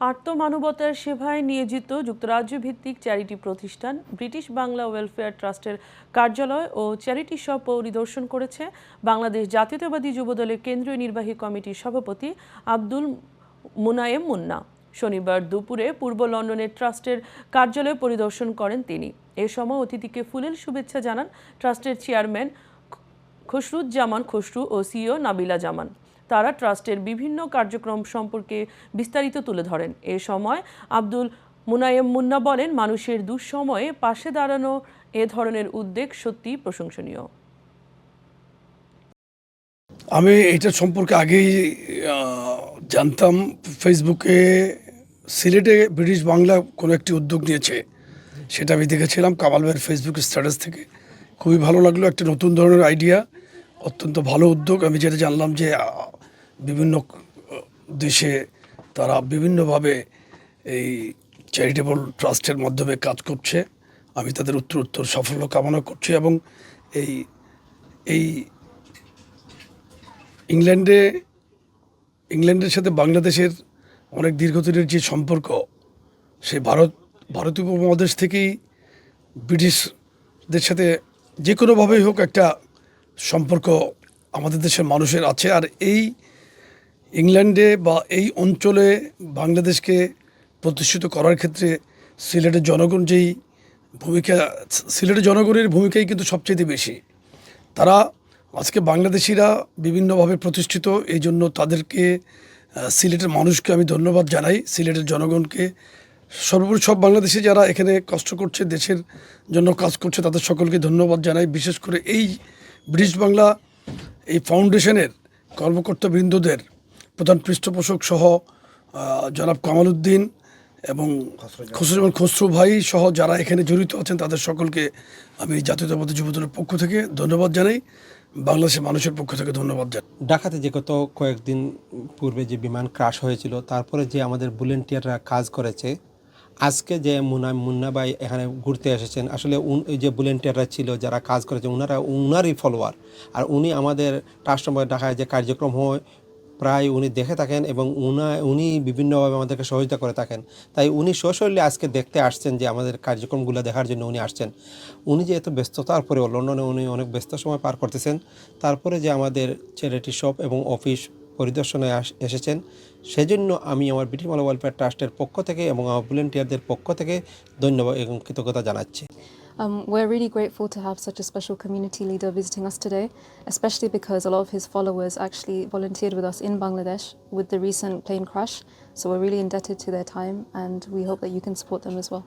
আত্মমানবতার সেবায় নিয়োজিত যুক্তরাজ্য ভিত্তিক চ্যারিটি প্রতিষ্ঠান ব্রিটিশ বাংলা ওয়েলফেয়ার ট্রাস্টের কার্যালয় ও চ্যারিটি শপ পরিদর্শন করেছে। বাংলাদেশ জাতীয়তাবাদী যুবদলের কেন্দ্রীয় নির্বাহী কমিটির সভাপতি আব্দুল মুনায়েম মুন্না। শনিবার দুপুরে পূর্ব লন্ডনের ট্রাস্টের কার্যালয় পরিদর্শন করেন তিনি। এ সময় অতিথিকে ফুলেল শুভেচ্ছা জানান ট্রাস্টের চেয়ারম্যান খসরুজ্জামান খসরু ও সিও নাবিলা জামান। তারা ট্রাস্টের বিভিন্ন কার্যক্রম সম্পর্কে বিস্তারিত তুলে ধরেন। এ সময় আব্দুল মুনায়েম মুন্না বলেন, মানুষের দুঃসময়ে পাশে দাঁড়ানো এ ধরনের উদ্যোগ সত্যি প্রশংসনীয়। আমি এটা সম্পর্কে আগেই জানতাম, ফেসবুকে, সিলেটে ব্রিটিশ বাংলা কোনো একটি উদ্যোগ নিয়েছে, সেটা আমি দেখেছিলাম কামাল ভাইয়ের ফেসবুক স্ট্যাটাস থেকে। খুবই ভালো লাগল, একটা নতুন ধরনের আইডিয়া, অত্যন্ত ভালো উদ্যোগ। আমি যেটা জানলাম যে বিভিন্ন দেশে তারা বিভিন্নভাবে এই চ্যারিটেবল ট্রাস্টের মাধ্যমে কাজ করছে। আমি তাদের উত্তর উত্তর সাফল্য কামনা করছি এবং এই এই ইংল্যান্ডে, ইংল্যান্ডের সাথে বাংলাদেশের অনেক দীর্ঘদিনের যে সম্পর্ক, সে ভারত ভারতীয় উপমহাদেশ থেকেই ব্রিটিশদের সাথে যে কোনোভাবেই হোক একটা সম্পর্ক আমাদের দেশের মানুষের আছে। আর এই ইংল্যান্ডে বা এই অঞ্চলে বাংলাদেশকে প্রতিষ্ঠিত করার ক্ষেত্রে সিলেটের জনগণ যেই ভূমিকা, সিলেটের জনগণের ভূমিকাই কিন্তু সবচেয়ে বেশি। তারা আজকে বাংলাদেশিরা বিভিন্নভাবে প্রতিষ্ঠিত এই জন্য তাদেরকে সিলেটের মানুষকে আমি ধন্যবাদ জানাই। সিলেটের জনগণকে সর্বোপরি সব বাংলাদেশি যারা এখানে কষ্ট করছে, দেশের জন্য কাজ করছে, তাদের সকলকে ধন্যবাদ জানাই। বিশেষ করে এই ব্রিটিশ বাংলা, এই ফাউন্ডেশনের কর্মকর্তাবৃন্দদের প্রধান পৃষ্ঠপোষক সহ জনাব কামাল উদ্দিন এবং খসরুজ্জামান খসরু ভাই সহ যারা এখানে জড়িত আছেন তাদের সকলকে আমি জাতীয়তাবাদী যুবদলের পক্ষ থেকে ধন্যবাদ জানাই। বাংলাদেশের মানুষের পক্ষ থেকে ধন্যবাদ জানাই। ঢাকাতে যে গত কয়েকদিন পূর্বে যে বিমান ক্রাশ হয়েছিল তারপরে যে আমাদের ভলেন্টিয়াররা কাজ করেছে আজকে যে মুন্না মুন্না ভাই এখানে ঘুরতে এসেছেন আসলে উন ওই যে ভলেন্টিয়াররা ছিল যারা কাজ করেছে ওনারা উনারই ফলোয়ার। আর উনি আমাদের ট্রাস্ট ঢাকায় যে কার্যক্রম হয় প্রায় উনি দেখে থাকেন এবং উনা, উনি বিভিন্নভাবে আমাদেরকে সহযোগিতা করে থাকেন। তাই উনি সশরীরে আজকে দেখতে আসছেন যে আমাদের কার্যক্রমগুলো দেখার জন্য উনি আসছেন। উনি যে এত ব্যস্ততার পরেও লন্ডনে উনি অনেক ব্যস্ত সময় পার করতেছেন। তারপরে যে আমাদের চ্যারিটি শপ এবং অফিস পরিদর্শনে এসেছেন, সেজন্য আমি আমার ব্রিটিশ মালা ওয়েলফেয়ার ট্রাস্টের পক্ষ থেকে এবং আমার ভলেন্টিয়ারদের পক্ষ থেকে ধন্যবাদ এবং কৃতজ্ঞতা জানাচ্ছি। Um, we're really grateful to have such a special community leader visiting us today, especially because a lot of his followers actually volunteered with us in Bangladesh with the recent plane crash. So we're really indebted to their time and we hope that you can support them as well.